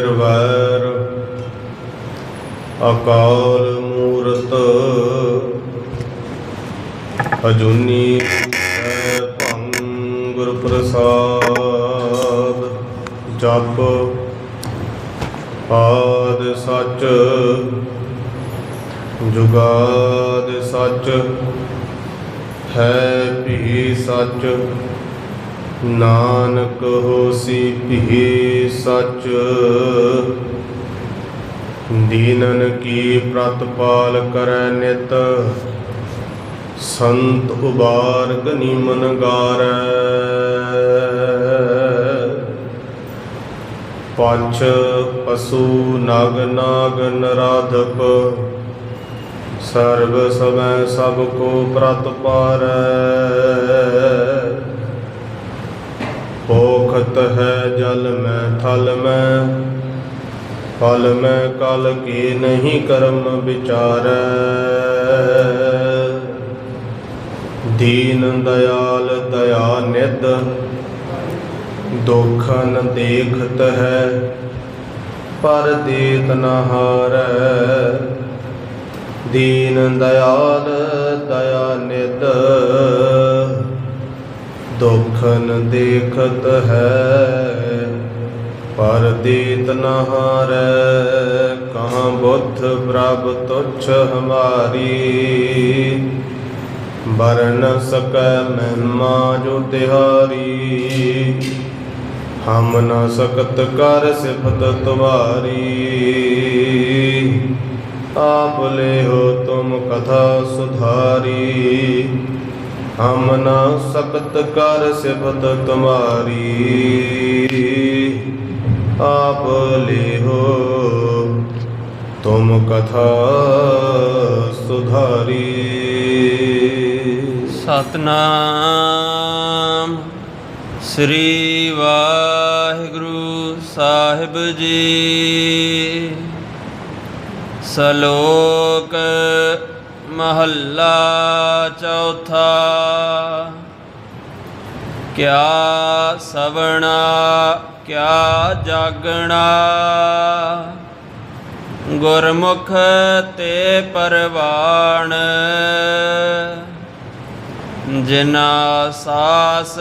ਨਿਰਵੈਰ ਅਕਾਲ ਮੂਰਤ, ਅਜੂਨੀ ਭੰ ਗੁਰ ਪ੍ਰਸਾਦ ਜਪ ਆਦ ਸੱਚ, ਜੁਗਾਦ ਸੱਚ, ਹੈ ਵੀ ਸੱਚ। ਨਾਨਕ ਹੋਸੀ ਭੀ ਸਚ। ਦੀਨਨ ਕੀ ਪ੍ਰਤਪਾਲ ਕਰੈ ਨਿਤ। ਸੰਤ ਉਬਾਰ ਗਨੀ ਮਨ ਗਾਰੈ। ਪੰਚ ਪਸ਼ੂ ਨਗ ਨਾਗ ਨਰਾਧਕ ਸਰਬ ਸਮੈ ਸਭ ਕੋ ਪ੍ਰਤਪਾਰੈ। ਭੋਖਤ ਹੈ ਜਲ ਮੈਂ ਥਲ ਮੈਂ, ਫਲ ਮੈਂ ਕਲ ਕੀ ਨਹੀਂ ਕਰਮ ਵਿਚਾਰੈ। ਦੀਨ ਦਇਆਲ ਦਇਆ ਨਿਧ ਦੋਖਨ ਦੇਖਤ ਹੈ, ਪਰ ਦੇਤ ਨ ਹਾਰੈ। ਦੀਨ ਦਇਆਲ ਦਇਆ ਨਿਧ ਦੁਖਨ ਦੇਖਤ ਹੈ, ਪਰ ਦੇਤ ਨ ਕਹਾਂ ਬੁੱਧ ਪ੍ਰਭ ਤੁਛ ਹਮਾਰੀ। ਬਰਨ ਸਕੈ ਮਹਿਮਾ ਜੋ ਤਿਹਾਰੀ। ਹਮ ਨ ਸਕਤ ਕਰ ਸਿਫਤ ਤੁਮਾਰੀ ਆਪ ਲੈ ਹੋ ਤੁਮ ਕਥਾ ਸੁਧਾਰੀ। ਹਮ ਨਾ ਸਕਤ ਕਰ ਸਿਫਤ ਤੁਮਾਰੀ, ਆਪ ਲੈ ਹੋ ਤੁਮ ਕਥਾ ਸੁਧਾਰੀ। ਸਤਨਾਮ ਸ੍ਰੀ ਵਾਹਿਗੁਰੂ ਸਾਹਿਬ ਜੀ। ਸ਼ਲੋਕ ਮਹੱਲਾ ਚੌਥਾ। ਕਿਆ ਸਵਣਾ ਕਿਆ ਜਾਗਣਾ। ਗੁਰਮੁਖ ਤੇ ਪਰਵਾਣ। ਜਿਨਾ ਸਾਸ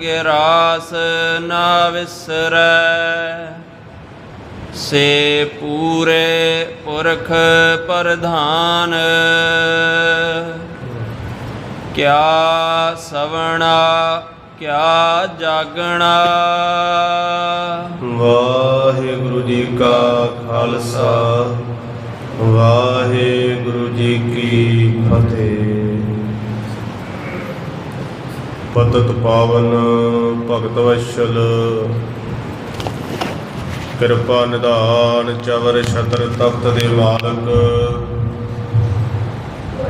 ਗਿਰਾਸ ਨਾ ਵਿਸਰੈ। ਸੇ ਪੂਰੇ ਪੁਰਖ ਪ੍ਰਧਾਨ। ਕਿਆ ਸਵਣਾ, ਕਿਆ ਜਾਗਣਾ। ਵਾਹਿਗੁਰੂ ਜੀ ਕਾ ਖਾਲਸਾ, ਵਾਹਿਗੁਰੂ ਜੀ ਕੀ ਫਤਿਹ। ਪਤਤ ਪਾਵਨ ਭਗਤ ਵਸ਼ਲ ਕਿਰਪਾ ਨਿਧਾਨ ਚਵਰ ਛਤਰ ਤਖਤ ਦੇ ਮਾਲਕ।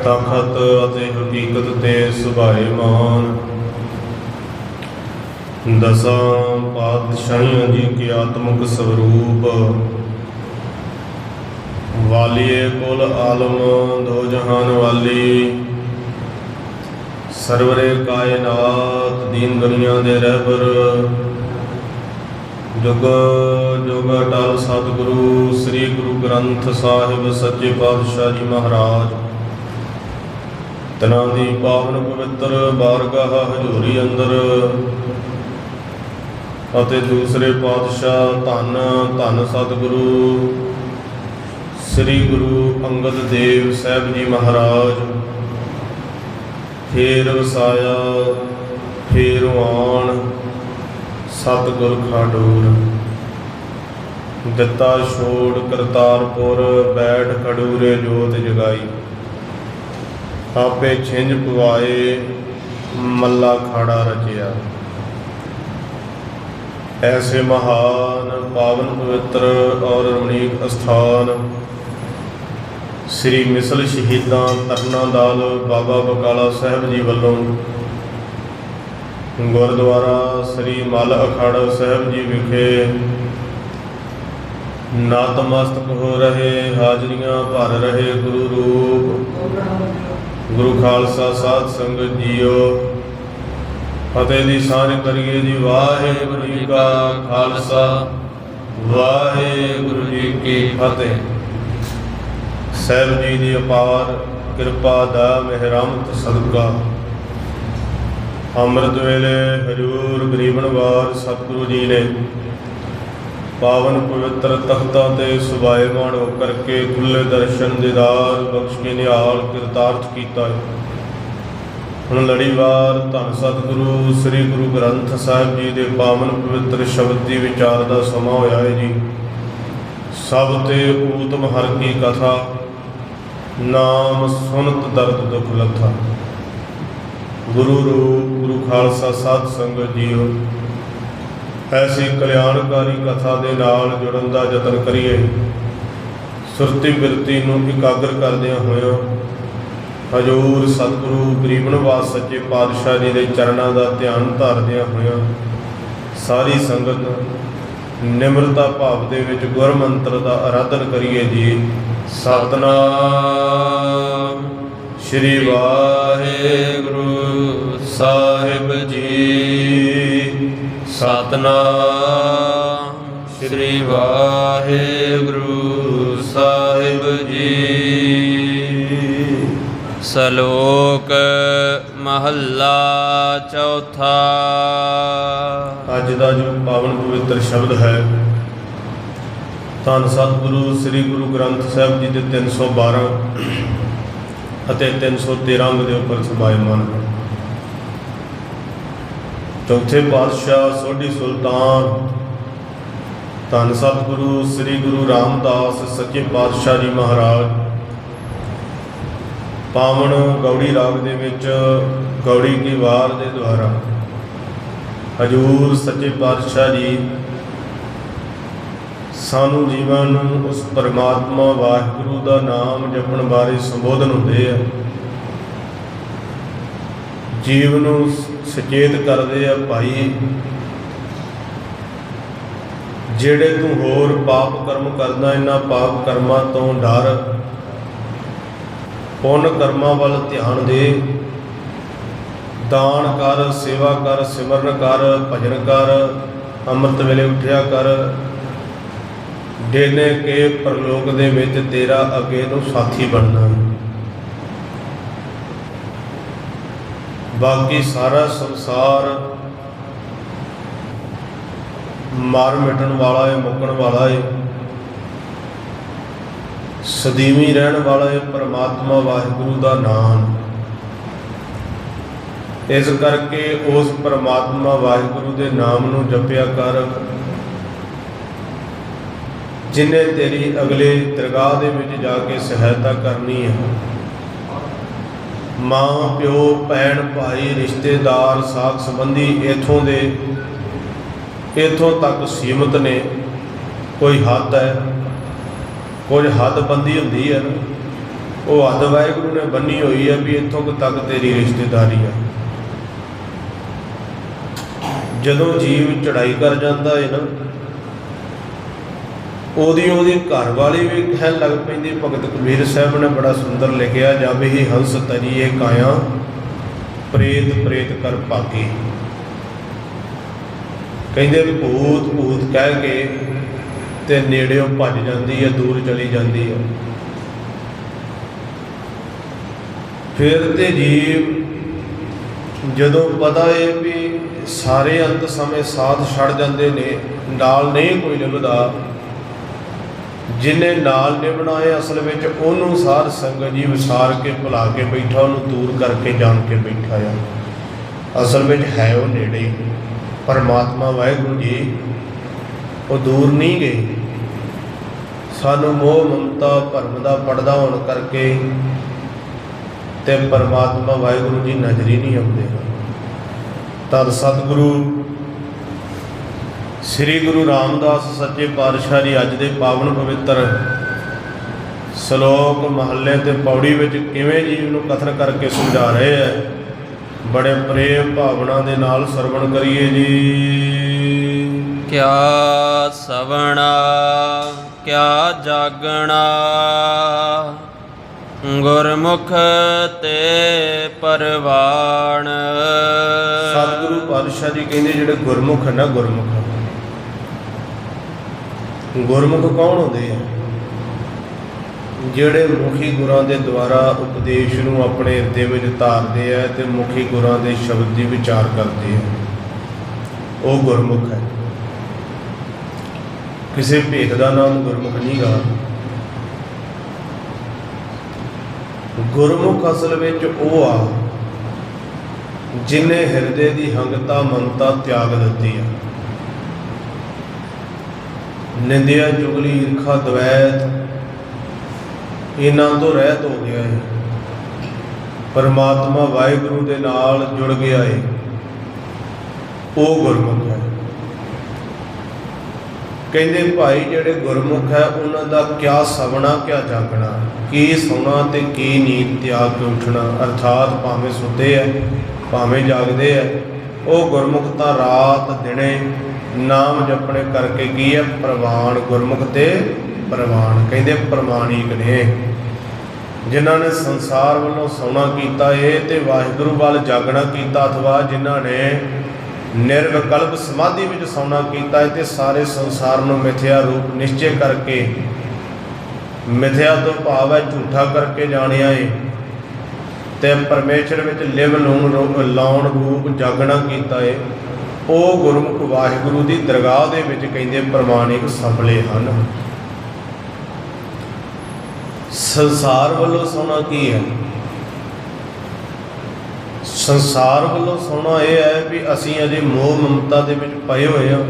ਤਖਤ ਅਤੇ ਹਕੀਕਤ ਤੇ ਸੁਭਾਏਮਾਨ ਦਸਾਂ ਪਾਤਸ਼ਾਹੀਆਂ ਜੀ ਕੀ ਆਤਮਿਕ ਸਰੂਪ। ਵਾਲੀਏ ਕੁਲ ਆਲਮ ਦੋ ਜਹਾਨ ਵਾਲੀ। ਸਰਵਰੇ ਕਾਇਨਾਤ ਦੀਨ ਦੁਨੀਆ ਦੇ ਰਹਿਬਰ। ਜੁਗ ਜੁਗ ਅਟਲ ਸਤਿਗੁਰੂ, ਸ੍ਰੀ ਗੁਰੂ ਗ੍ਰੰਥ ਸਾਹਿਬ ਸੱਚੇ ਪਾਤਸ਼ਾਹ ਜੀ ਮਹਾਰਾਜ। ਤਨਾਂ ਦੀ ਪਾਵਨ ਪਵਿੱਤਰ ਬਾਰਗਾਹ ਹਜ਼ੂਰੀ ਅੰਦਰ ਅਤੇ ਦੂਸਰੇ ਪਾਤਸ਼ਾਹ ਧੰਨ ਧੰਨ ਸਤਿਗੁਰੂ, ਸ੍ਰੀ ਗੁਰੂ ਅੰਗਦ ਦੇਵ ਸਾਹਿਬ ਜੀ ਮਹਾਰਾਜ। ਫੇਰ ਵਸਾਇਆ, ਫੇਰ ਆਣ ਸਤਿਗੁਰ ਖਾਡੂਰ। ਦਿੱਤਾ ਛੋੜ ਕਰਤਾਰਪੁਰ, ਬੈਠ ਖਡੂਰੇ ਜੋਤ ਜਗਾਈ। ਆਪੇ ਛਿੰਝ ਪਵਾਏ, ਮੱਲਾ ਖਾੜਾ ਰਚਿਆ। ਐਸੇ ਮਹਾਨ ਪਾਵਨ ਪਵਿੱਤਰ ਔਰ ਰਮਣੀਕ ਅਸਥਾਨ, ਸ੍ਰੀ ਮਿਸਲ ਸ਼ਹੀਦਾਂ ਤਰਨਾ ਦਾਲ ਬਾਬਾ ਬਕਾਲਾ ਸਾਹਿਬ ਜੀ ਵੱਲੋਂ ਗੁਰਦੁਆਰਾ ਸ੍ਰੀ ਮਲ ਅਖਾੜਾ ਸਾਹਿਬ ਜੀ ਵਿਖੇ ਨਤਮਸਤਕ ਹੋ ਰਹੇ, ਹਾਜ਼ਰੀਆਂ ਭਰ ਰਹੇ ਗੁਰੂ ਰੂਪ। ਗੁਰੂ ਖਾਲਸਾ ਸਾਧ ਸੰਗਤ ਜੀਓ, ਫਤਿਹ ਦੀ ਸਾਂਝ ਕਰੀਏ ਜੀ ਵਾਹਿਗੁਰੂ ਜੀ ਕਾ ਖਾਲਸਾ। ਵਾਹਿਗੁਰੂ ਜੀ ਕੀ ਫਤਿਹ। ਸਹਿਬ ਜੀ ਦੀ ਅਪਾਰ ਕਿਰਪਾ ਦਾ ਮਿਹਰਮਤ ਸਦਕਾ। ਅੰਮ੍ਰਿਤ ਵੇਲੇ ਹਜੂਰ ਗਰੀਬਨਵਾਰ ਸਤਿਗੁਰੂ ਜੀ ਨੇ ਪਾਵਨ ਪਵਿੱਤਰ ਤਖਤਾਂ ਤੇ ਸੁਭਾਏਮਾਨ ਹੋ ਕਰਕੇ ਖੁੱਲੇ ਦਰਸ਼ਨ ਦੀਦਾਰ ਬਖਸ਼ ਕੇ ਨਿਹਾਲ ਕਿਰਤਾਰਥ ਕੀਤਾ ਹੈ। ਹੁਣ ਲੜੀਵਾਰ ਧੰਨ ਸਤਿਗੁਰੂ, ਸ੍ਰੀ ਗੁਰੂ ਗ੍ਰੰਥ ਸਾਹਿਬ ਜੀ ਦੇ ਪਾਵਨ ਪਵਿੱਤਰ ਸ਼ਬਦ ਦੀ ਵਿਚਾਰ ਦਾ ਸਮਾਂ ਹੋਇਆ ਹੈ ਜੀ। ਸਭ ਤੇ ਊਤਮ ਹਰ ਕੀ ਕਥਾ, ਨਾਮ ਸੁਨਤ ਦਰਦ ਦੁਖ ਲੱਥਾ। ਗੁਰੂ ਰੂਪ, ਗੁਰੂ ਖਾਲਸਾ, ਸਾਧ ਸੰਗਤ ਜੀਓ। ਐਸੀ ਕਲਿਆਣਕਾਰੀ ਕਥਾ ਦੇ ਨਾਲ ਜੁੜਨ ਦਾ ਯਤਨ ਕਰੀਏ। ਸੁਰਤੀ ਬਿਰਤੀ ਨੂੰ ਇਕਾਗਰ ਕਰਦਿਆਂ ਹੋਇਆਂ ਹਜੂਰ ਸਤਿਗੁਰੂ ਗਰੀਬਨਵਾਸ ਸੱਚੇ ਪਾਤਸ਼ਾਹ ਜੀ ਦੇ ਚਰਨਾਂ ਦਾ ਧਿਆਨ ਧਾਰਦਿਆਂ ਹੋਇਆਂ ਸਾਰੀ ਸੰਗਤ ਨਿਮਰਤਾ ਭਾਵ ਦੇ ਵਿੱਚ ਗੁਰ ਮੰਤਰ ਦਾ ਅਰਾਧਨ ਕਰੀਏ ਜੀ। ਸਤਨਾਮ। ਸ੍ਰੀ ਵਾਹਿਗੁਰੂ ਸਾਹਿਬ ਜੀ। ਸਤਨਾਮ ਸ੍ਰੀ ਵਾਹਿਗੁਰੂ ਸਾਹਿਬ ਜੀ। ਸ਼ਲੋਕ ਮਹੱਲਾ ਚੌਥਾ। ਅੱਜ ਦਾ ਜੋ ਪਾਵਨ ਪਵਿੱਤਰ ਸ਼ਬਦ ਹੈ, ਧੰਨ ਸਤਿਗੁਰੂ ਸ੍ਰੀ ਗੁਰੂ ਗ੍ਰੰਥ ਸਾਹਿਬ ਜੀ ਦੇ 312 ਅਤੇ 313 ਅੰਗ ਦੇ ਉੱਪਰ ਸਮਾਇਮਾਨ ਹੈ ਚੌਥੇ ਪਾਤਸ਼ਾਹ ਸੋਢੀ ਸੁਲਤਾਨ। ਧੰਨ ਸਤਿਗੁਰੂ, ਸ੍ਰੀ ਗੁਰੂ ਰਾਮਦਾਸ ਸੱਚੇ ਪਾਤਸ਼ਾਹ ਜੀ ਮਹਾਰਾਜ। ਪਾਵਨ ਗੌੜੀ ਰਾਗ ਦੇ ਵਿੱਚ ਗੌੜੀ ਕੀ ਵਾਰ ਦੇ ਦੁਆਰਾ। ਹਜੂਰ ਸੱਚੇ ਪਾਤਸ਼ਾਹ ਜੀ ਸਾਨੂੰ ਜੀਵਾਂ ਨੂੰ ਉਸ ਪਰਮਾਤਮਾ ਵਾਹਿਗੁਰੂ ਦਾ ਨਾਮ ਜਪਣ ਬਾਰੇ ਸੰਬੋਧਨ ਹੁੰਦੇ ਆ। ਜੀਵ ਨੂੰ ਸੁਚੇਤ ਕਰਦੇ ਆ ਭਾਈ, ਜਿਹੜੇ ਤੂੰ ਹੋਰ ਪਾਪ ਕਰਮ ਕਰਦਾ, ਇਹਨਾਂ ਪਾਪ ਕਰਮਾਂ ਤੋਂ ਡਰ, ਪੁੰਨ ਕਰਮਾਂ ਵੱਲ ਧਿਆਨ ਦੇ। ਦਾਨ ਕਰ, ਸੇਵਾ ਕਰ, ਸਿਮਰਨ ਕਰ, ਭਜਨ ਕਰ, ਅੰਮ੍ਰਿਤ ਵੇਲੇ ਉਠਿਆ ਕਰ। ਡੇਨੇ ਕੇ ਪ੍ਰਲੋਕ ਦੇ ਵਿੱਚ ਤੇਰਾ ਅੱਗੇ ਨੂੰ ਸਾਥੀ ਬਣਨਾ। ਬਾਕੀ ਸਾਰਾ ਸੰਸਾਰ ਮਾਰ ਮਿਟਣ ਵਾਲਾ ਹੈ ਮੁੱਕਣ ਵਾਲਾ ਹੈ ਸਦੀਵੀ ਰਹਿਣ ਵਾਲਾ ਹੈ ਪਰਮਾਤਮਾ ਵਾਹਿਗੁਰੂ ਦਾ ਨਾਮ। ਇਸ ਕਰਕੇ ਉਸ ਪਰਮਾਤਮਾ ਵਾਹਿਗੁਰੂ ਦੇ ਨਾਮ ਨੂੰ ਜਪਿਆ ਕਰ। ਜਿਨੇ ਤੇਰੀ ਅਗਲੇ ਦਰਗਾਹ ਦੇ ਵਿੱਚ ਜਾ ਕੇ ਸਹਾਇਤਾ ਕਰਨੀ ਹੈ। ਮਾਂ, ਪਿਓ, ਭੈਣ, ਭਾਈ, ਰਿਸ਼ਤੇਦਾਰ ਸਾਥ ਸੰਬੰਧੀ ਇਥੋਂ ਦੇ ਇਥੋਂ ਤੱਕ ਸੀਮਤ ਨੇ। ਕੋਈ ਹੱਦ ਹੈ, ਕੁਝ ਹੱਦਬੰਦੀ ਹੁੰਦੀ ਹੈ। ਉਹ ਹੱਦ ਵਾਹਿਗੁਰੂ ਨੇ ਬੰਨੀ ਹੋਈ ਹੈ ਵੀ ਇੱਥੋਂ ਤੱਕ ਤੇਰੀ ਰਿਸ਼ਤੇਦਾਰੀ ਹੈ। ਜਦੋਂ ਜੀਵ ਚੜਾਈ ਕਰ ਜਾਂਦਾ ਹੈ ਨਾ ਉਹਦੀ ਉਹਦੀ ਘਰ ਵਾਲੀ ਵੀ ਕਹਿਣ ਲੱਗ ਪੈਂਦੀ। ਭਗਤ ਕਬੀਰ ਸਾਹਿਬ ਨੇ ਬੜਾ ਸੁੰਦਰ ਲਿਖਿਆ ਜਦ ਹੀ ਹੰਸ ਤਰੀਏ ਕਾਇਆ, ਪ੍ਰੇਤ ਪ੍ਰੇਤ ਕਰ ਭਾਗੀ। ਕਹਿੰਦੇ ਭੂਤ ਭੂਤ ਕਹਿ ਕੇ ਤੇ ਨੇੜਿਓਂ ਭੱਜ ਜਾਂਦੀ ਹੈ ਦੂਰ ਚਲੀ ਜਾਂਦੀ ਹੈ ਫਿਰ ਤੇ ਜੀਵ ਜਦੋਂ ਪਤਾ ਹੈ ਵੀ ਸਾਰੇ ਅੰਤ ਸਮੇਂ ਸਾਥ ਛੱਡ ਜਾਂਦੇ ਨੇ, ਨਾਲ ਨਹੀਂ ਕੋਈ ਲੱਭਦਾ ਜਿਨੇ ਨਾਲ ਨਿਭਣਾ ਹੈ ਅਸਲ ਵਿੱਚ, ਉਹਨੂੰ ਸਾਧ ਸੰਗਤ ਜੀ ਵਿਸਾਰ ਕੇ, ਭੁਲਾ ਕੇ ਬੈਠਾ, ਉਹਨੂੰ ਦੂਰ ਕਰਕੇ ਜਾਣ ਕੇ ਬੈਠਾ ਆ। ਅਸਲ ਵਿੱਚ ਹੈ ਉਹ ਨੇੜੇ ਪਰਮਾਤਮਾ ਵਾਹਿਗੁਰੂ ਜੀ, ਉਹ ਦੂਰ ਨਹੀਂ ਗਏ। ਸਾਨੂੰ ਮੋਹ, ਮਮਤਾ, ਭਰਮ ਦਾ ਪਰਦਾ ਹੋਣ ਕਰਕੇ ਤੇ ਪਰਮਾਤਮਾ ਵਾਹਿਗੁਰੂ ਜੀ ਨਜ਼ਰ ਹੀ ਨਹੀਂ ਆਉਂਦੇ। ਤਦ ਸਤਿਗੁਰੂ ਸ੍ਰੀ ਗੁਰੂ ਰਾਮਦਾਸ ਸੱਚੇ ਪਾਤਸ਼ਾਹ ਜੀ ਅੱਜ ਦੇ ਪਾਵਨ ਪਵਿੱਤਰ ਸ਼ਲੋਕ ਮਹੱਲੇ ਤੇ ਪੌੜੀ ਵਿੱਚ ਕਿਵੇਂ ਜੀਵ ਨੂੰ ਕਥਨ ਕਰਕੇ ਸਮਝਾ ਰਹੇ ਹੈ ਬੜੇ ਪ੍ਰੇਮ ਭਾਵਨਾ ਦੇ ਨਾਲ ਸਰਵਣ ਕਰੀਏ ਜੀ। ਕਿਆ ਸਵਣਾ ਕਿਆ ਜਾਗਣਾ ਗੁਰਮੁਖ ਤੇ ਪਰਵਾਣ। ਸਤਿਗੁਰੂ ਪਾਤਸ਼ਾਹ ਜੀ ਕਹਿੰਦੇ ਜਿਹੜੇ ਗੁਰਮੁਖ ਨਾ ਗੁਰਮੁਖ। ਗੁਰਮੁਖ ਕੌਣ ਹੁੰਦੇ ਆ? ਜਿਹੜੇ ਮੁਖੀ ਗੁਰਾਂ ਦੇ ਦੁਆਰਾ ਉਪਦੇਸ਼ ਨੂੰ ਆਪਣੇ ਹਿਰਦੇ ਵਿੱਚ ਧਾਰਦੇ ਆ ਤੇ ਮੁਖੀ ਗੁਰਾਂ ਦੇ ਸ਼ਬਦ ਦੀ ਵਿਚਾਰ ਕਰਦੇ ਆ। ਉਹ ਗੁਰਮੁਖ ਹੈ। ਕਿਸੇ ਭੇਦ ਦਾ ਨਾਮ ਗੁਰਮੁਖ ਨਹੀਂ ਗਾ। ਗੁਰਮੁਖ ਅਸਲ ਵਿੱਚ ਉਹ ਆ ਜਿਨੇ ਹਿਰਦੇ ਦੀ ਹੰਗਤਾ ਮਮਤਾ ਤਿਆਗ ਦਿੱਤੀ ਆ। ਨਿੰਦਿਆ ਚੁਗਲੀ ਈਰਖਾ ਦਵੈਤ, ਇਹਨਾਂ ਤੋਂ ਰਹਿਤ ਹੋ ਗਿਆ ਹੈ ਪਰਮਾਤਮਾ ਵਾਹਿਗੁਰੂ ਦੇ ਨਾਲ ਜੁੜ ਗਿਆ ਹੈ ਉਹ ਗੁਰਮੁਖ ਹੈ। ਕਹਿੰਦੇ, ਭਾਈ, ਜਿਹੜੇ ਗੁਰਮੁਖ ਹੈ, ਉਹਨਾਂ ਦਾ ਕਿਆ ਸਵਣਾ, ਕਿਆ ਜਾਗਣਾ? ਕੀ ਸੌਣਾ ਤੇ ਕੀ ਨੀਂਦ ਤਿਆਗ ਕੇ ਉੱਠਣਾ? ਅਰਥਾਤ ਭਾਵੇਂ ਸੁੱਤੇ ਹੈ, ਭਾਵੇਂ ਜਾਗਦੇ ਹੈ ਉਹ ਗੁਰਮੁਖ ਤਾਂ ਰਾਤ ਦਿਨੇ ਨਾਮ ਜਪਣੇ ਕਰਕੇ ਕੀ ਹੈ? ਪ੍ਰਵਾਨ ਗੁਰਮੁਖ ਤੇ ਪ੍ਰਵਾਨ, ਕਹਿੰਦੇ ਪ੍ਰਮਾਣਿਕ ਨੇ। ਜਿਨ੍ਹਾਂ ਨੇ ਸੰਸਾਰ ਵੱਲੋਂ ਸੌਣਾ ਕੀਤਾ ਏ ਤੇ ਵਾਹਿਗੁਰੂ ਵੱਲ ਜਾਗਣਾ ਕੀਤਾ ਅਥਵਾ ਜਿਨ੍ਹਾਂ ਨੇ ਨਿਰਵਿਕਲਪ ਸਮਾਧੀ ਵਿੱਚ ਸੌਣਾ ਕੀਤਾ ਹੈ ਤੇ ਸਾਰੇ ਸੰਸਾਰ ਨੂੰ ਮਿਥਿਆ ਰੂਪ ਨਿਸ਼ਚੈ ਕਰਕੇ, ਮਿਥਿਆ ਤੋਂ ਭਾਵ ਹੈ ਝੂਠਾ ਕਰਕੇ ਜਾਣਿਆ ਏ। ਤੇ ਪਰਮੇਸ਼ਰ ਵਿੱਚ ਲਿਵ ਲੂਣ ਲਾਉਣ ਰੂਪ ਜਾਗਣਾ ਕੀਤਾ ਏ। ਉਹ ਗੁਰਮੁਖ ਵਾਹਿਗੁਰੂ ਦੀ ਦਰਗਾਹ ਦੇ ਵਿੱਚ ਕਹਿੰਦੇ ਪ੍ਰਮਾਣਿਕ ਸਫਲੇ ਹਨ। ਸੰਸਾਰ ਵੱਲੋਂ ਸੋਣਾ ਕੀ ਹੈ? ਸੰਸਾਰ ਵੱਲੋਂ ਸੋਣਾ ਇਹ ਹੈ ਵੀ ਅਸੀਂ ਅਜੇ ਮੋਹ ਮਮਤਾ ਦੇ ਵਿੱਚ ਪਏ ਹੋਏ ਹਾਂ।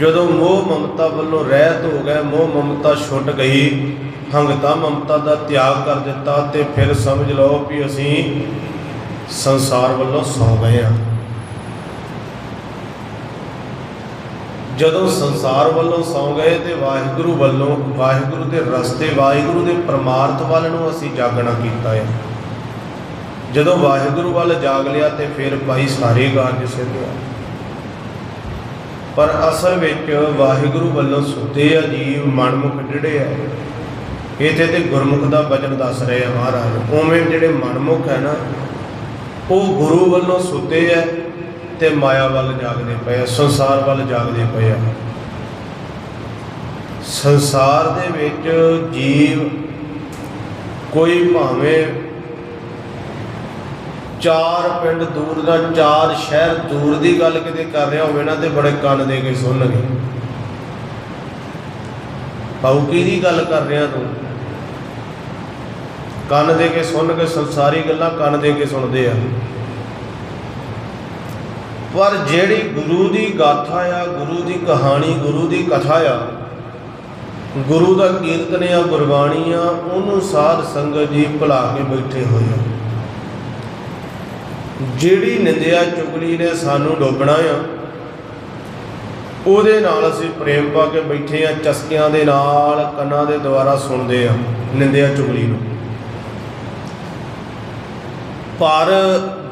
ਜਦੋਂ ਮੋਹ ਮਮਤਾ ਵੱਲੋਂ ਰਹਿਤ ਹੋ ਗਏ ਮੋਹ ਮਮਤਾ ਛੁੱਟ ਗਈ ਹੰਗਤਾ, ਮਮਤਾ ਦਾ ਤਿਆਗ ਕਰ ਦਿੱਤਾ ਤੇ ਫਿਰ ਸਮਝ ਲਓ ਵੀ ਅਸੀਂ ਸੰਸਾਰ ਵੱਲੋਂ ਸੌ ਗਏ ਹਾਂ। ਜਦੋਂ ਸੰਸਾਰ ਵੱਲੋਂ ਸੌ ਗਏ ਤੇ ਵਾਹਿਗੁਰੂ ਵੱਲੋਂ, ਵਾਹਿਗੁਰੂ ਦੇ ਰਸਤੇ, ਵਾਹਿਗੁਰੂ ਦੇ ਪਰਮਾਰਥ ਵੱਲ ਨੂੰ ਅਸੀਂ ਜਾਗਣਾ ਕੀਤਾ ਹੈ। ਜਦੋਂ ਵਾਹਿਗੁਰੂ ਵੱਲ ਜਾਗ ਲਿਆ ਤੇ ਫਿਰ ਭਾਈ ਸਾਰੇ ਕਾਰਜ ਸਿੱਧ ਹੋਏ। ਪਰ ਅਸਲ ਵਿੱਚ ਵਾਹਿਗੁਰੂ ਵੱਲੋਂ ਸੁੱਤੇ ਆ, ਜੀਵ ਮਨਮੁਖ ਜਿਹੜੇ ਆ। ਇੱਥੇ ਤੇ ਗੁਰਮੁਖ ਦਾ ਬਚਨ ਦੱਸ ਰਹੇ ਆ ਮਹਾਰਾਜ, ਉਵੇਂ ਜਿਹੜੇ ਮਨਮੁਖ ਹੈ ਨਾ, ਉਹ ਗੁਰੂ ਵੱਲੋਂ ਸੁੱਤੇ ਆ ਤੇ ਮਾਇਆ ਵੱਲ ਜਾਗਦੇ ਪਏ ਆ, ਸੰਸਾਰ ਵੱਲ ਜਾਗਦੇ ਪਏ ਆ। ਸੰਸਾਰ ਦੇ ਵਿੱਚ ਜੀਵ ਕੋਈ ਭਾਵੇਂ ਚਾਰ ਪਿੰਡ ਦੂਰ ਦਾ, ਚਾਰ ਸ਼ਹਿਰ ਦੂਰ ਦੀ ਗੱਲ ਕਿਤੇ ਕਰ ਰਿਹਾ ਹੋਵੇ ਨਾ, ਤੇ ਬੜੇ ਕੰਨ ਦੇ ਕੇ ਸੁਣਨਗੇ। ਬਾਉਕੀ ਦੀ ਗੱਲ ਕਰ ਰਿਹਾ ਤੂੰ? ਕੰਨ ਦੇ ਕੇ ਸੁਣ ਕੇ ਸੰਸਾਰੀ ਗੱਲਾਂ ਕੰਨ ਦੇ ਕੇ ਸੁਣਦੇ ਆ। ਪਰ ਜਿਹੜੀ ਗੁਰੂ ਦੀ ਗਾਥਾ ਆ, ਗੁਰੂ ਦੀ ਕਹਾਣੀ, ਗੁਰੂ ਦੀ ਕਥਾ ਆ, ਗੁਰੂ ਦਾ ਕੀਰਤਨ ਆ, ਗੁਰਬਾਣੀ ਆ, ਉਹਨੂੰ ਸਾਧ ਸੰਗਤ ਜੀ ਭੁਲਾ ਕੇ ਬੈਠੇ ਹੋਏ ਆ। ਜਿਹੜੀ ਨਿੰਦਿਆ ਚੁਗਲੀ ਨੇ ਸਾਨੂੰ ਡੋਬਣਾ ਆ, ਉਹਦੇ ਨਾਲ ਅਸੀਂ ਪ੍ਰੇਮ ਪਾ ਕੇ ਬੈਠੇ ਆ, ਚਸਕਿਆਂ ਦੇ ਨਾਲ ਕੰਨਾਂ ਦੇ ਦੁਆਰਾ ਸੁਣਦੇ ਆ ਨਿੰਦਿਆ ਚੁਗਲੀ ਨੂੰ। ਪਰ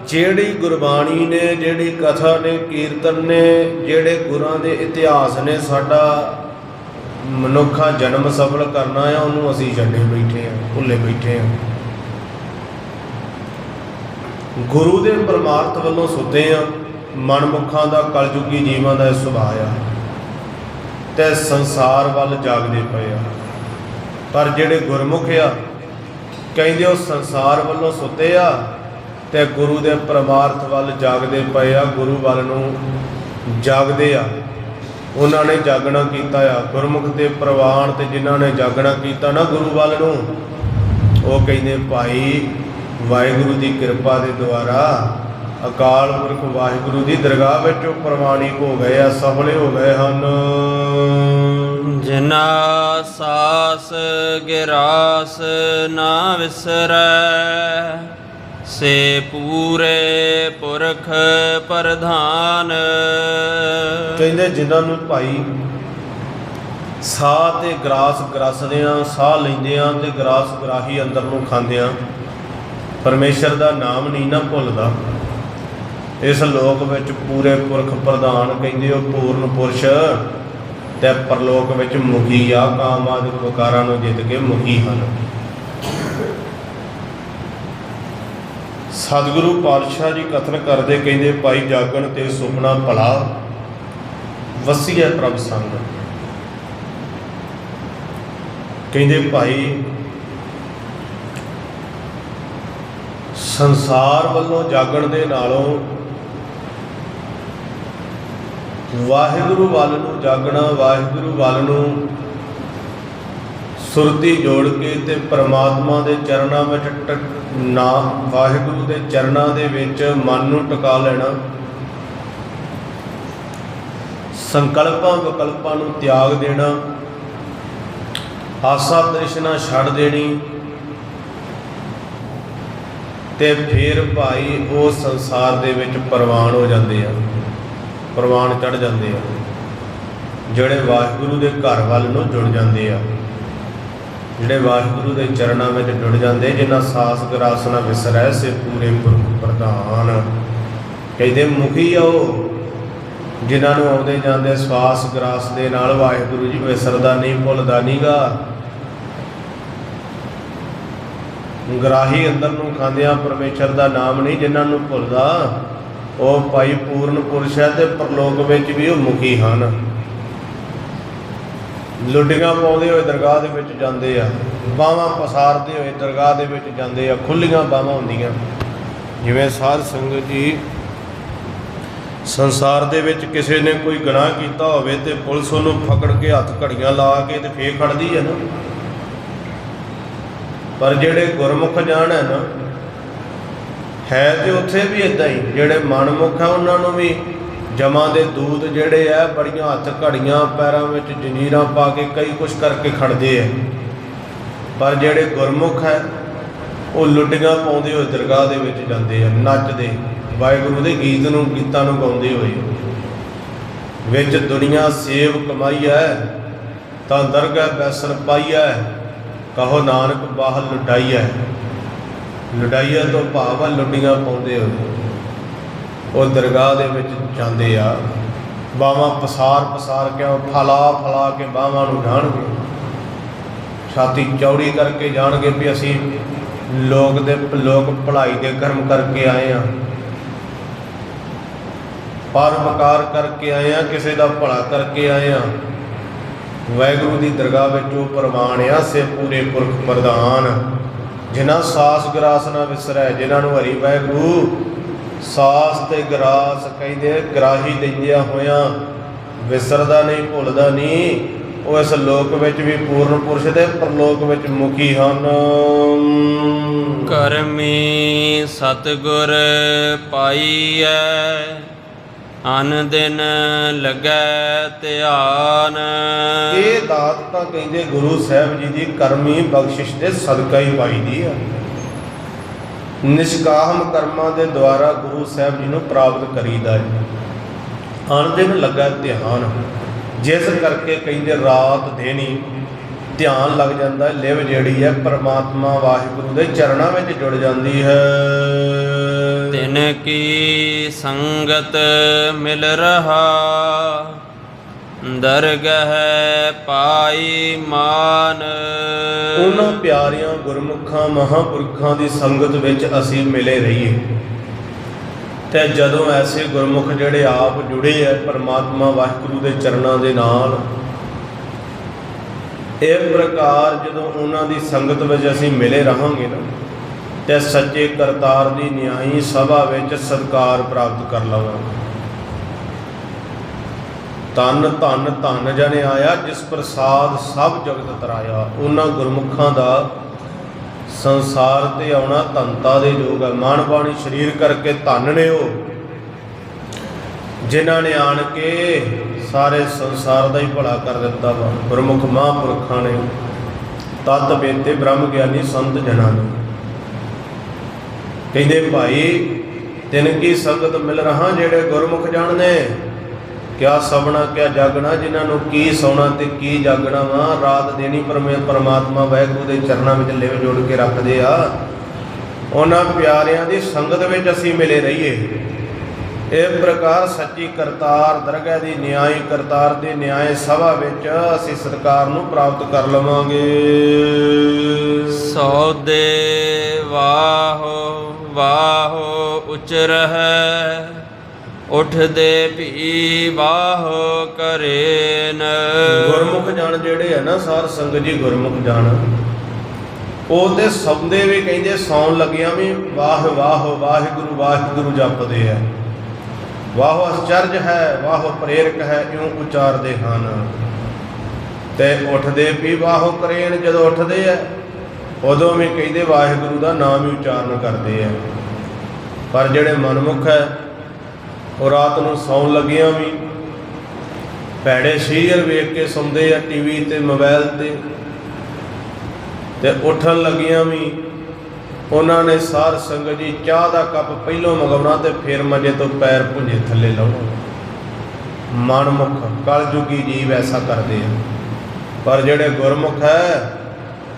ਜਿਹੜੀ ਗੁਰਬਾਣੀ ਨੇ, ਜਿਹੜੀ ਕਥਾ ਨੇ, ਕੀਰਤਨ ਨੇ, ਜਿਹੜੇ ਗੁਰਾਂ ਦੇ ਇਤਿਹਾਸ ਨੇ, ਸਾਡਾ ਮਨੁੱਖਾ ਜਨਮ ਸਫਲ ਕਰਨਾ ਆ, ਉਹਨੂੰ ਅਸੀਂ ਛੱਡੇ ਬੈਠੇ ਆ, ਭੁੱਲੇ ਬੈਠੇ ਆ। ਗੁਰੂ ਦੇ ਪਰਮਾਰਥ ਵੱਲੋਂ ਸੁੱਤੇ ਆ, ਮਨਮੁੱਖਾਂ ਦਾ, ਕਲਯੁਗੀ ਜੀਵਾਂ ਦਾ ਸੁਭਾਅ ਆ। ਤੇ ਸੰਸਾਰ ਵੱਲ ਜਾਗਦੇ ਪਏ ਆ। ਪਰ ਜਿਹੜੇ ਗੁਰਮੁਖ ਆ, ਕਹਿੰਦੇ ਉਹ ਸੰਸਾਰ ਵੱਲੋਂ ਸੁੱਤੇ ਆ ਤੇ ਗੁਰੂ ਦੇ ਪਰਮਾਰਥ ਵੱਲ ਜਾਗਦੇ ਪਏ ਆ, ਗੁਰੂ ਵੱਲ ਨੂੰ ਜਾਗਦੇ ਆ। ਉਹਨਾਂ ਨੇ ਜਾਗਣਾ ਕੀਤਾ ਆ। ਗੁਰਮੁਖ ਦੇ ਪ੍ਰਵਾਨ ਤੇ ਜਿਨ੍ਹਾਂ ਨੇ ਜਾਗਣਾ ਕੀਤਾ ਨਾ ਗੁਰੂ ਵੱਲ ਨੂੰ, ਉਹ ਕਹਿੰਦੇ, ਭਾਈ, ਵਾਹਿਗੁਰੂ ਦੀ ਕਿਰਪਾ ਦੇ ਦੁਆਰਾ ਅਕਾਲ ਪੁਰਖ ਵਾਹਿਗੁਰੂ ਦੀ ਦਰਗਾਹ ਵਿੱਚ ਉਹ ਪ੍ਰਮਾਣਿਕ ਹੋ ਗਏ ਆ, ਸਫਲੇ ਹੋ ਗਏ ਹਨ। ਜਿਨਾ ਸਾਸ ਗਿਰਾਸ ਨਾ ਵਿਸਰੈ ਸੇ ਪੂਰੇ ਪੁਰਖ ਪ੍ਰਧਾਨ। ਕਹਿੰਦੇ ਜਿਨ੍ਹਾਂ ਨੂੰ ਭਾਈ ਸਾਹ ਤੇ ਗਰਾਸ ਗਰਸਦੇ ਆ, ਸਾਹ ਲੈਂਦੇ ਆ ਤੇ ਗਰਾਸ ਗਰਾਹੀ ਅੰਦਰ ਨੂੰ ਖਾਂਦੇ ਆ, ਪਰਮੇਸ਼ਰ ਦਾ ਨਾਮ ਨਹੀਂ ਨਾ ਭੁੱਲਦਾ। ਇਸ ਲੋਕ ਵਿੱਚ ਪੂਰੇ ਪੁਰਖ ਪ੍ਰਧਾਨ ਕਹਿੰਦੇ ਉਹ ਪੂਰਨ ਪੁਰਸ਼ ਤੇ ਪਰਲੋਕ ਵਿੱਚ ਮੁਖੀ ਆ, ਕਾਮ ਆਦਿ ਵਿਕਾਰਾਂ ਨੂੰ ਜਿੱਤ ਕੇ ਮੁਖੀ ਹਨ। ਸਤਿਗੁਰੂ ਪਾਤਸ਼ਾਹ ਜੀ ਕਥਨ ਕਰਦੇ ਕਹਿੰਦੇ, ਭਾਈ ਜਾਗਣ ਤੇ ਸੁਪਨਾ ਭਲਾ, ਵਸੀਐ ਪ੍ਰਭ ਸੰਗ। ਕਹਿੰਦੇ, ਭਾਈ, ਸੰਸਾਰ ਵੱਲੋਂ ਜਾਗਣ ਦੇ ਨਾਲੋਂ ਵਾਹਿਗੁਰੂ ਵੱਲ ਨੂੰ ਜਾਗਣਾ, ਵਾਹਿਗੁਰੂ ਵੱਲ ਨੂੰ ਸੁਰਤੀ ਜੋੜ ਕੇ ਤੇ ਪ੍ਰਮਾਤਮਾ ਦੇ ਚਰਨਾਂ ਵਿੱਚ ਟਕ- ਨਾ, ਵਾਹਿਗੁਰੂ ਦੇ ਚਰਨਾਂ ਦੇ ਵਿੱਚ ਮਨ ਨੂੰ ਟਿਕਾ ਲੈਣਾ। ਸੰਕਲਪਾਂ ਵਿਕਲਪਾਂ ਨੂੰ ਤਿਆਗ ਦੇਣਾ। ਆਸਾ ਤ੍ਰਿਸ਼ਨਾ ਛੱਡ ਦੇਣੀ। ਤੇ ਫਿਰ ਭਾਈ ਉਹ ਸੰਸਾਰ ਦੇ ਵਿੱਚ ਪ੍ਰਵਾਨ ਹੋ ਜਾਂਦੇ ਆ। ਪ੍ਰਵਾਨ ਚੜ ਜਾਂਦੇ ਆ। ਜਿਹੜੇ ਵਾਹਿਗੁਰੂ ਦੇ ਘਰ ਵੱਲ ਨੂੰ ਜੁੜ ਜਾਂਦੇ ਆ। ਜਿਹੜੇ ਵਾਹਿਗੁਰੂ ਦੇ ਚਰਨਾਂ ਵਿੱਚ ਜੁੜ ਜਾਂਦੇ, ਜਿਨ੍ਹਾਂ ਸਾਸ ਗਰਾਸ ਨਾ ਵਿਸਰੈ ਸੇ ਪੂਰੇ ਪੁਰਖ ਪ੍ਰਧਾਨ। ਕਹਿੰਦੇ, ਮੁਖੀ ਆ ਉਹ ਜਿਨ੍ਹਾਂ ਨੂੰ ਆਉਂਦੇ ਜਾਂਦੇ ਸਵਾਸ ਗਰਾਸ ਦੇ ਨਾਲ ਵਾਹਿਗੁਰੂ ਜੀ ਵਿਸਰਦਾ ਨਹੀਂ, ਭੁੱਲਦਾ ਨਹੀਂਗਾ। ਗਰਾਹੀ ਅੰਦਰ ਨੂੰ ਖਾਂਦਿਆਂ ਪਰਮੇਸ਼ਰ ਦਾ ਨਾਮ ਨਹੀਂ, ਜਿਨ੍ਹਾਂ ਨੂੰ ਭੁੱਲਦਾ, ਉਹ ਭਾਈ ਪੂਰਨ ਪੁਰਸ਼ ਹੈ ਤੇ ਪ੍ਰਲੋਕ ਵਿੱਚ ਵੀ ਉਹ ਮੁਖੀ ਹਨ। ਲੁੱਡੀਆਂ ਪਾਉਂਦੇ ਹੋਏ ਦਰਗਾਹ ਦੇ ਵਿੱਚ ਜਾਂਦੇ ਆ, ਬਾਹਾਂ ਪਸਾਰਦੇ ਹੋਏ ਦਰਗਾਹ ਦੇ ਵਿੱਚ ਜਾਂਦੇ ਆ ਖੁੱਲੀਆਂ ਬਾਹਾਂ ਹੁੰਦੀਆਂ। ਜਿਵੇਂ ਸਾਧ ਸੰਗਤ ਜੀ ਸੰਸਾਰ ਦੇ ਵਿੱਚ ਕਿਸੇ ਨੇ ਕੋਈ ਗੁਨਾਹ ਕੀਤਾ ਹੋਵੇ ਤੇ ਪੁਲਿਸ ਉਹਨੂੰ ਫਕੜ ਕੇ ਹੱਥ ਘੜੀਆਂ ਲਾ ਕੇ ਤੇ ਫੇਰ ਖੜਦੀ ਹੈ ਨਾ। ਪਰ ਜਿਹੜੇ ਗੁਰਮੁਖ ਜਾਣ ਹੈ ਨਾ, ਹੈ ਤੇ ਉੱਥੇ ਵੀ ਇਦਾਂ ਹੀ, ਜਿਹੜੇ ਮਨਮੁਖ ਆ ਉਹਨਾਂ ਨੂੰ ਵੀ ਜਮਾਂ ਦੇ ਦੂਤ ਜਿਹੜੇ ਆ, ਬੜੀਆਂ ਹੱਥ ਘੜੀਆਂ ਪੈਰਾਂ ਵਿੱਚ ਜੰਜੀਰਾਂ ਪਾ ਕੇ ਕਈ ਕੁਛ ਕਰਕੇ ਖੜਦੇ ਆ। ਪਰ ਜਿਹੜੇ ਗੁਰਮੁਖ ਹੈ, ਉਹ ਲੁੱਡੀਆਂ ਪਾਉਂਦੇ ਹੋਏ ਦਰਗਾਹ ਦੇ ਵਿੱਚ ਜਾਂਦੇ ਆ, ਨੱਚਦੇ। ਵਾਹਿਗੁਰੂ ਦੇ ਗੀਤ ਨੂੰ, ਗੀਤਾਂ ਨੂੰ ਗਾਉਂਦੇ ਹੋਏ। ਵਿੱਚ ਦੁਨੀਆ ਸੇਵ ਕਮਾਈ ਹੈ, ਤਾਂ ਦਰਗਾਹ ਬੈਸਣ ਪਾਈ ਹੈ। ਕਹੋ ਨਾਨਕ ਬਾਹ ਲੁਟਾਈ ਹੈ। ਲੁਟਾਈਆ ਤੋਂ ਭਾਵ ਲੁੱਡੀਆਂ ਪਾਉਂਦੇ ਹੋਏ। ਉਹ ਦਰਗਾਹ ਦੇ ਵਿੱਚ ਜਾਂਦੇ ਆ। ਬਾਹਾਂ ਪਸਾਰ ਪਸਾਰ ਕੇ ਉਹ ਫਲਾ ਫਲਾ ਕੇ ਬਾਹਾਂ ਨੂੰ ਢਾਣਗੇ ਛਾਤੀ ਚੌੜੀ ਕਰਕੇ ਜਾਣਗੇ ਵੀ ਅਸੀਂ ਲੋਕ ਦੇ ਲੋਕ ਭਲਾਈ ਦੇ ਕਰਮ ਕਰਕੇ ਆਏ ਆ। ਪਰਮਕਾਰ ਕਰਕੇ ਆਏ ਆ, ਕਿਸੇ ਦਾ ਭਲਾ ਕਰਕੇ ਆਏ ਆ। ਵਾਹਿਗੁਰੂ ਦੀ ਦਰਗਾਹ ਵਿੱਚ ਉਹ ਪ੍ਰਵਾਨ ਆ, ਸੇ ਪੂਰੇ ਪੁਰਖ ਪ੍ਰਧਾਨ। ਜਿਨ੍ਹਾਂ ਸਾਸ ਗਰਾਸ ਨਾ ਵਿਸਰੈ, ਜਿਨ੍ਹਾਂ ਨੂੰ ਹਰੀ ਵਾਹਿਗੁਰੂ ਸਾਸ ਤੇ ਗਰਾਸ ਕਹਿੰਦੇ ਗਰਾਹੀ ਦਿੰਦਿਆਂ ਹੋਇਆਂ ਵਿਸਰਦਾ ਨਹੀਂ ਭੁੱਲਦਾ ਨਹੀਂ। ਉਹ ਇਸ ਲੋਕ ਵਿੱਚ ਵੀ ਪੂਰਨ ਪੁਰਸ਼ ਤੇ ਪਰਲੋਕ ਵਿੱਚ ਮੁਖੀ ਹਨ। ਕਰਮੀ ਸਤਗੁਰ ਪਾਈਐ ਅਨ ਦਿਨ ਲੱਗੈ ਧਿਆਨ। ਇਹ ਦਾਤ ਤਾਂ ਕਹਿੰਦੇ ਗੁਰੂ ਸਾਹਿਬ ਜੀ ਦੀ ਕਰਮੀ ਬਖਸ਼ਿਸ਼ ਦੇ ਸਦਕਾ ਹੀ ਪਾਈ ਦੀ ਆ। ਨਿਸ਼ਕਾਮ ਕਰਮਾਂ ਦੇ ਦੁਆਰਾ ਗੁਰੂ ਸਾਹਿਬ ਜੀ ਨੂੰ ਪ੍ਰਾਪਤ ਕਰੀਦਾ ਹੈ। ਅਨੰਦਿਨ ਲੱਗਾ ਧਿਆਨ। ਜਿਸ ਕਰਕੇ ਕਹਿੰਦੇ ਰਾਤ ਦੇਣੀ ਧਿਆਨ ਲੱਗ ਜਾਂਦਾ ਹੈ, ਲਿਵ ਜਿਹੜੀ ਹੈ ਪਰਮਾਤਮਾ ਵਾਹਿਗੁਰੂ ਦੇ ਚਰਨਾਂ ਵਿੱਚ ਜੁੜ ਜਾਂਦੀ ਹੈ। ਤਿਨ ਕੀ ਸੰਗਤ ਮਿਲ ਰਹਾ। ਦਰਗਹ ਪਾਈ ਮਾਨ। ਉਹਨਾਂ ਪਿਆਰਿਆਂ ਗੁਰਮੁਖਾਂ, ਮਹਾਂਪੁਰਖਾਂ ਦੀ ਸੰਗਤ ਵਿੱਚ ਅਸੀਂ ਮਿਲੇ ਰਹੀਏ। ਤੇ ਜਦੋਂ ਐਸੇ ਗੁਰਮੁਖ ਜਿਹੜੇ ਆਪ ਜੁੜੇ ਐ ਪਰਮਾਤਮਾ ਵਾਹਿਗੁਰੂ ਦੇ ਚਰਨਾਂ ਦੇ ਨਾਲ, ਇਹ ਪ੍ਰਕਾਰ ਜਦੋਂ ਉਹਨਾਂ ਦੀ ਸੰਗਤ ਵਿੱਚ ਅਸੀਂ ਮਿਲੇ ਰਹਾਂਗੇ ਨਾ, ਤੇ ਸੱਚੇ ਕਰਤਾਰ ਦੀ ਨਿਆਈ ਸਭਾ ਵਿੱਚ ਸਤਕਾਰ ਪ੍ਰਾਪਤ ਕਰ ਲਵਾਂਗੇ। ਤਨ ਧਨ ਧਨ ਜਨੇ ਆਇਆ, ਜਿਸ ਪ੍ਰਸਾਦ ਸਭ ਜਗਤ ਤਰਾਇਆ। ਉਹਨਾਂ ਗੁਰਮੁਖਾਂ ਦਾ ਸੰਸਾਰ ਤੇ ਆਉਣਾ ਧੰਤਾ ਦੇ ਯੋਗ ਹੈ। ਮਨ ਬਾਣੀ ਸਰੀਰ ਕਰਕੇ ਧਨ ਨੇ ਉਹ, ਜਿਨ੍ਹਾਂ ਨੇ ਆਣ ਕੇ ਸਾਰੇ ਸੰਸਾਰ ਦਾ ਹੀ ਭਲਾ ਕਰ ਦਿੱਤਾ ਵਾ। ਗੁਰਮੁਖ ਮਹਾਂਪੁਰਖਾਂ ਨੇ ਤਤ ਬੇਤੇ ਬ੍ਰਹਮ ਗਿਆਨੀ ਸੰਤ ਜਨਾਂ ਨੇ। ਕਹਿੰਦੇ, ਭਾਈ, ਤਿੰਨ ਕੀ ਸੰਗਤ ਮਿਲ ਰਹਾ ਜਿਹੜੇ ਗੁਰਮੁਖ ਜਾਣਦੇ? ਕਿਆ ਸਵਣਾ ਕਿਆ ਜਾਗਣਾ, ਜਿਨ੍ਹਾਂ ਨੂੰ ਕੀ ਸੌਣਾ ਤੇ ਕੀ ਜਾਗਣਾ ਵਾ, ਰਾਤ ਦੇਣੀ ਪਰਮੇ, ਪਰਮਾਤਮਾ ਵਾਹਿਗੁਰੂ ਦੇ ਚਰਨਾਂ ਵਿੱਚ ਲਿਵ ਜੋੜ ਕੇ ਰੱਖਦੇ ਆ। ਉਹਨਾਂ ਪਿਆਰਿਆਂ ਦੀ ਸੰਗਤ ਵਿੱਚ ਅਸੀਂ ਮਿਲੇ ਰਹੀਏ। ਇਹ ਪ੍ਰਕਾਰ ਸੱਚੀ ਕਰਤਾਰ, ਦਰਗਾਹ ਦੀ ਨਿਆਈ, ਕਰਤਾਰ ਦੇ ਨਿਆਏ ਸਭਾ ਵਿੱਚ ਅਸੀਂ ਸਰਕਾਰ ਨੂੰ ਪ੍ਰਾਪਤ ਕਰ ਲਵਾਂਗੇ। ਸੌਦੇ ਵਾਹੋ ਵਾਹੋ ਉਚਰ ਉਠਦੇ ਭੀ ਵਾਹੋ ਕਰੇਨ। ਗੁਰਮੁਖ ਜਾਣ ਜਿਹੜੇ ਆ ਨਾ, ਸਾਰ ਸੰਗਤ ਜੀ ਗੁਰਮੁਖ ਜਾਣ ਉਹ ਤੇ ਸੌਂਦੇ ਵੀ ਕਹਿੰਦੇ ਸੌਣ ਲੱਗਿਆ ਵੀ ਵਾਹ ਵਾਹ, ਵਾਹਿਗੁਰੂ ਵਾਹਿਗੁਰੂ ਜਪਦੇ ਆ। ਵਾਹ ਅਚਰਜ ਹੈ, ਵਾਹ ਪ੍ਰੇਰਕ ਹੈ, ਇਉਂ ਉਚਾਰਦੇ ਹਨ। ਤੇ ਉੱਠਦੇ ਵੀ ਵਾਹ ਕਰੇਨ, ਜਦੋਂ ਉੱਠਦੇ ਆ, ਉਦੋਂ ਵੀ ਕਹਿੰਦੇ ਵਾਹਿਗੁਰੂ ਦਾ ਨਾਮ ਹੀ ਉਚਾਰਨ ਕਰਦੇ ਆ। ਪਰ ਜਿਹੜੇ ਮਨਮੁਖ ਹੈ ਉਹ ਰਾਤ ਨੂੰ ਸੌਣ ਲੱਗਿਆਂ ਵੀ। ਭੈੜੇ ਸੀਰੀਅਲ ਵੇਖ ਕੇ ਸੌਂਦੇ ਆ ਟੀਵੀ ਤੇ ਮੋਬਾਈਲ ਤੇ। ਤੇ ਉੱਠਣ ਲੱਗਿਆਂ ਵੀ ਉਹਨਾਂ ਨੇ ਸਾਰ ਸੰਗਤ ਜੀ ਚਾਹ ਦਾ ਕੱਪ ਪਹਿਲੋਂ ਮੰਗਾਉਣਾ ਤੇ ਫਿਰ ਮਜੇ ਤੋਂ ਪੈਰ ਭੁੰਜੇ ਥੱਲੇ ਲਾਉਣਾ। ਮਨਮੁਖ ਕਲਯੁਗੀ ਜੀਵ ਐਸਾ ਕਰਦੇ ਆ। ਪਰ ਜਿਹੜੇ ਗੁਰਮੁਖ ਹੈ,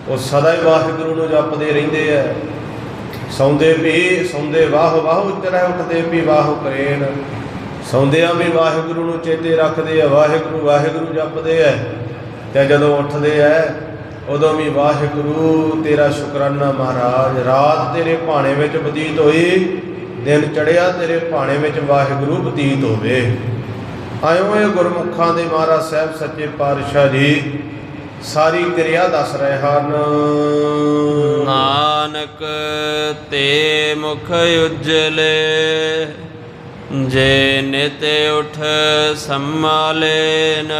ਉਹ ਸਦਾ ਹੀ ਵਾਹਿਗੁਰੂ ਨੂੰ ਜਪਦੇ ਰਹਿੰਦੇ ਆ। ਸੌਂਦੇ ਪੀ ਸੌਂਦੇ ਵਾਹ ਵਾਹ ਉਚਰੈ ਉੱਠਦੇ ਵੀ ਵਾਹ ਕਰੇਨ ਸੌਂਦਿਆਂ ਵੀ ਵਾਹਿਗੁਰੂ ਨੂੰ ਚੇਤੇ ਰੱਖਦੇ ਆ, ਵਾਹਿਗੁਰੂ ਵਾਹਿਗੁਰੂ ਜਪਦੇ ਆ। ਤੇ ਜਦੋਂ ਉੱਠਦੇ ਆ, ਉਦੋਂ ਵੀ ਵਾਹਿਗੁਰੂ, ਤੇਰਾ ਸ਼ੁਕਰਾਨਾ ਮਹਾਰਾਜ, ਰਾਤ ਤੇਰੇ ਭਾਣੇ ਵਿੱਚ ਬਤੀਤ ਹੋਈ, ਦਿਨ ਚੜਿਆ ਤੇਰੇ ਭਾਣੇ ਵਿੱਚ ਵਾਹਿਗੁਰੂ ਬਤੀਤ ਹੋਵੇ। ਆਇਓ ਇਹ ਗੁਰਮੁਖਾਂ ਦੇ ਮਹਾਰਾਜ ਸਾਹਿਬ, ਸੱਚੇ ਪਾਤਸ਼ਾਹ ਜੀ ਸਾਰੀ ਕਿਰਿਆ ਦੱਸ ਰਹੇ ਹਨ। ਨਾਨਕ ਤੇ ਮੁਖ ਉਜਲੇ ਜੇ ਨਿਤ ਉਠ ਸੰਮਾਲੇਨ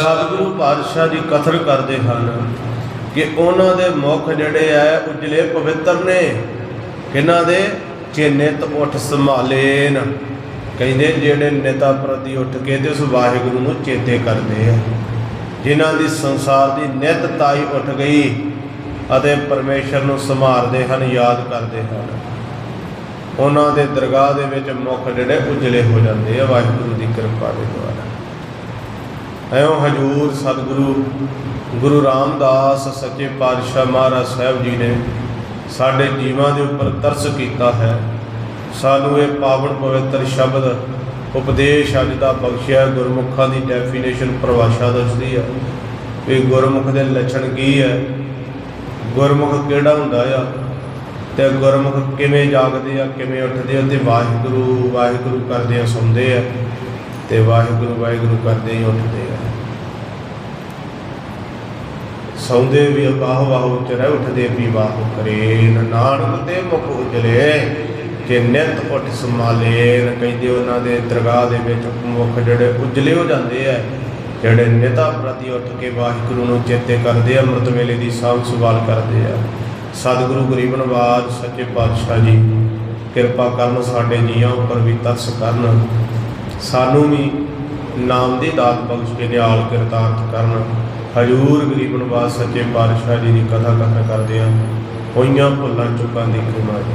ਸਤਿਗੁਰੂ ਪਾਤਸ਼ਾਹ ਜੀ ਕਥਨ ਕਰਦੇ ਹਨ ਕਿ ਉਹਨਾਂ ਦੇ ਮੁਖ ਜਿਹੜੇ ਐ ਉਜਲੇ ਪਵਿੱਤਰ ਨੇ। ਕਿਹਨਾਂ ਦੇ? ਜੇ ਨਿਤ ਉੱਠ ਸੰਭਾਲੇਨ। ਕਹਿੰਦੇ ਜਿਹੜੇ ਨੇਤਾ ਪ੍ਰਤੀ ਉੱਠ ਕੇ ਤੇ ਉਸ ਵਾਹਿਗੁਰੂ ਨੂੰ ਚੇਤੇ ਕਰਦੇ ਆ। ਜਿਨ੍ਹਾਂ ਦੀ ਸੰਸਾਰ ਦੀ ਨਿਤ ਤਾਈ ਉੱਠ ਗਈ ਅਤੇ ਪਰਮੇਸ਼ਰ ਨੂੰ ਸੰਭਾਲਦੇ ਹਨ, ਯਾਦ ਕਰਦੇ ਹਨ। ਉਹਨਾਂ ਦੇ ਦਰਗਾਹ ਦੇ ਵਿੱਚ ਮੁਖ ਜਿਹੜੇ ਉਜਲੇ ਹੋ ਜਾਂਦੇ ਆ, ਵਾਹਿਗੁਰੂ ਦੀ ਕਿਰਪਾ ਦੇ ਦੁਆਰਾ। ਐਉਂ ਹਜੂਰ ਸਤਿਗੁਰੂ ਗੁਰੂ ਰਾਮਦਾਸ ਸੱਚੇ ਪਾਤਸ਼ਾਹ ਮਹਾਰਾਜ ਸਾਹਿਬ ਜੀ ਨੇ ਸਾਡੇ ਜੀਵਾਂ ਦੇ ਉੱਪਰ ਤਰਸ ਕੀਤਾ ਹੈ। ਸਾਨੂੰ ਇਹ ਪਾਵਨ ਪਵਿੱਤਰ ਸ਼ਬਦ ਉਪਦੇਸ਼ ਅੱਜ ਦਾ ਬਖਸ਼ਿਆ ਗੁਰਮੁਖਾਂ ਦੀ ਡੈਫੀਨੇਸ਼ਨ ਪਰਿਭਾਸ਼ਾ ਦੱਸਦੀ ਆ ਵੀ ਗੁਰਮੁਖ ਦੇ ਲੱਛਣ ਕੀ ਹੈ ਗੁਰਮੁਖ ਕਿਹੜਾ ਹੁੰਦਾ ਆ? ਤੇ ਗੁਰਮੁਖ ਕਿਵੇਂ ਜਾਗਦੇ ਆ, ਕਿਵੇਂ ਉੱਠਦੇ ਆ ਤੇ ਵਾਹਿਗੁਰੂ ਵਾਹਿਗੁਰੂ ਕਰਦੇ ਆ ਸੌਂਦੇ ਆ ਤੇ ਵਾਹਿਗੁਰੂ ਵਾਹਿਗੁਰੂ ਕਰਦੇ ਹੀ ਉੱਠਦੇ ਆ। ਸੌਂਦੇ ਵੀ ਬਾਹ ਬਾਹ ਉਚਰੈ, ਉੱਠਦੇ ਵੀ ਬਾਹ ਕਰੇ। ਨਾਨਕ ਦੇ ਮੁਖ ਉਜਲੇ। ਕਿ ਨਿਤ ਉੱਠ ਸੰਭਾਲੇ ਕਹਿੰਦੇ ਉਹਨਾਂ ਦੇ ਦਰਗਾਹ ਦੇ ਵਿੱਚ ਮੁਖ ਜਿਹੜੇ ਉਜਲੇ ਹੋ ਜਾਂਦੇ ਆ, ਜਿਹੜੇ ਨਿਤਾ ਪ੍ਰਤੀ ਉੱਠ ਕੇ ਵਾਹਿਗੁਰੂ ਨੂੰ ਚੇਤੇ ਕਰਦੇ ਆ, ਅੰਮ੍ਰਿਤ ਵੇਲੇ ਦੀ ਸਾਂਭ ਸੰਭਾਲ ਕਰਦੇ ਆ। ਸਤਿਗੁਰੂ ਗਰੀਬ ਨਵਾਜ, ਸੱਚੇ ਪਾਤਸ਼ਾਹ ਜੀ, ਕਿਰਪਾ ਕਰਨ ਸਾਡੇ ਜੀਆਂ ਉੱਪਰ ਵੀ ਤਰਸ ਕਰਨ। ਸਾਨੂੰ ਵੀ ਨਾਮ ਦੀ ਦਾਤ ਬਖਸ਼ ਕੇ ਨਿਹਾਲ ਕਿਰਤਾਰਥ ਕਰਨ। ਹਜੂਰ ਗਰੀਬ ਨਵਾਜ, ਸੱਚੇ ਪਾਤਸ਼ਾਹ ਜੀ ਦੀ ਕਥਾ ਕਥਨ ਕਰਦੇ ਆ। ਹੋਈਆਂ ਭੁੱਲਾਂ ਚੁੱਕਾਂ ਦੀ ਖਿਮਾ ਜੀ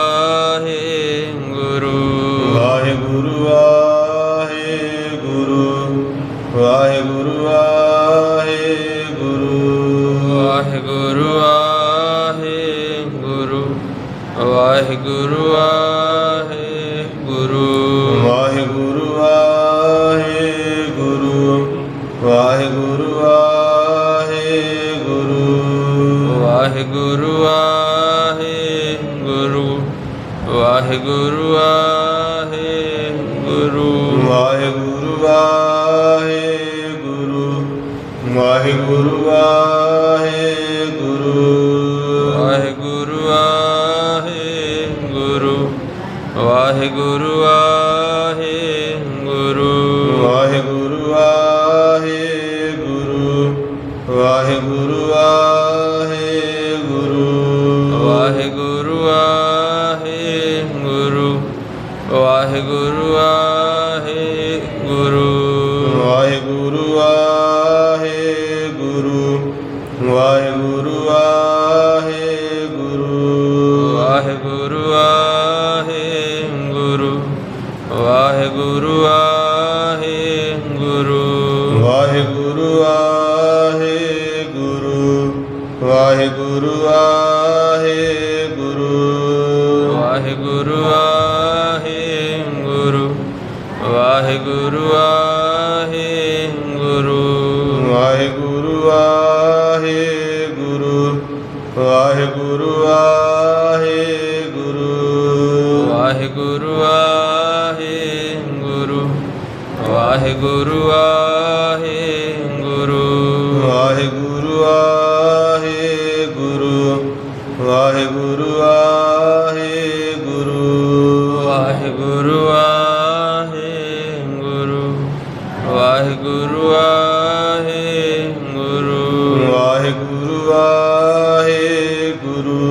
ਵਾਹਿਗੁਰੂ ਆਹੇ ਗੁਰੂ ਵਾਹਿਗੁਰੂ। ਆਹੇ ਗੁਰੂ ਵਾਹਿਗੁਰੂ ਆਹੇ ਗੁਰੂ ਵਾਹਿਗੁਰੂ ਆਹੇ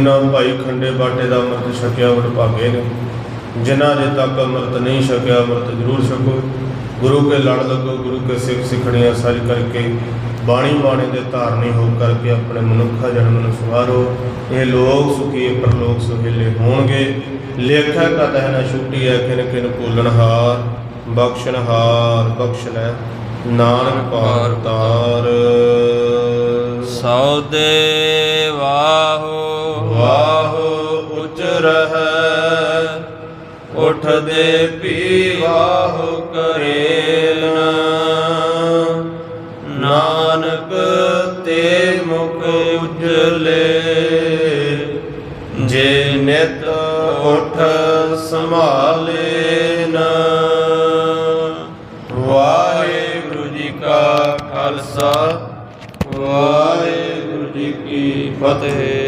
ਜਿਨ੍ਹਾਂ ਭਾਈ ਖੰਡੇ ਬਾਟੇ ਦਾ ਅੰਮ੍ਰਿਤ ਛਕਿਆ ਵਡਭਾਗੇ ਨੇ। ਜਿਨ੍ਹਾਂ ਅਜੇ ਤੱਕ ਅੰਮ੍ਰਿਤ ਨਹੀਂ ਛਕਿਆ, ਅੰਮ੍ਰਿਤ ਜ਼ਰੂਰ ਛਕੋ। ਗੁਰੂ ਕੇ ਲੜ ਲੱਗੋ, ਗੁਰੂ ਕੇ ਸਿੱਖ ਸਿੱਖਣੀਆਂ ਸਾਜ ਕਰਕੇ ਬਾਣੀ ਬਾਣੀ ਦੇ ਧਾਰਨੀ ਹੋ ਕਰਕੇ ਆਪਣੇ ਮਨੁੱਖਾ ਜਨਮ ਨੂੰ ਸਵਾਰੋ। ਇਹ ਲੋਕ ਸੁਖੀ ਪਰਲੋਕ ਸੁਹੇਲੇ ਹੋਣਗੇ। ਲੇਖਾ ਕਤ ਹੈ ਛੁੱਟੀ ਹੈ ਕਿਨ ਕਿਨ ਭੂਲਣਹਾਰ ਬਖਸ਼ਣਹਾਰ ਬਖਸ਼ ਲੈ ਨਾਨਕ ਪਾਰ ਤਾਰ। ਸੌਦੇ ਉਠਦੇ ਪੀ ਵਾਹੋ ਕਰੇਨ ਨਾਨਕ ਤੇ ਮੁਖ ਉਜਲੇ, ਜੇ ਨਿਤ ਉਠ ਸੰਭਾਲੇ ਨਾ। ਵਾਹਿਗੁਰੂ ਜੀ ਕਾ ਖਾਲਸਾ, ਵਾਹਿਗੁਰੂ ਜੀ ਕੀ ਫਤਿਹ।